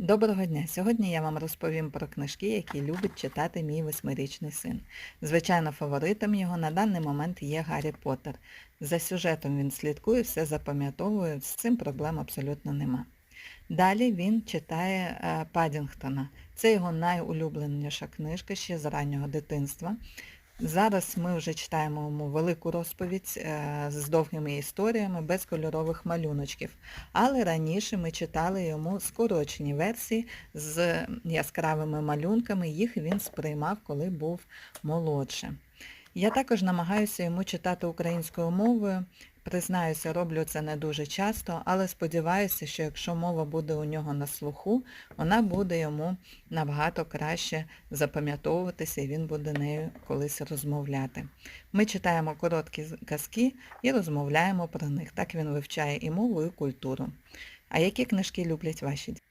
Доброго дня! Сьогодні я вам розповім про книжки, які любить читати мій восьмирічний син. Звичайно, фаворитом його на даний момент є Гаррі Поттер. За сюжетом він слідкує, все запам'ятовує, з цим проблем абсолютно нема. Далі він читає е, Падінгтона. Це його найулюбленіша книжка ще з раннього дитинства. Зараз ми вже читаємо йому велику розповідь е, з довгими історіями, без кольорових малюночків. Але раніше ми читали йому скорочені версії з яскравими малюнками, їх він сприймав, коли був молодше. Я також намагаюся йому читати українською мовою. Признаюся, роблю це не дуже часто, але сподіваюся, що якщо мова буде у нього на слуху, вона буде йому набагато краще запам'ятовуватися і він буде нею колись розмовляти. Ми читаємо короткі казки і розмовляємо про них. Так він вивчає і мову, і культуру. А які книжки люблять ваші діти?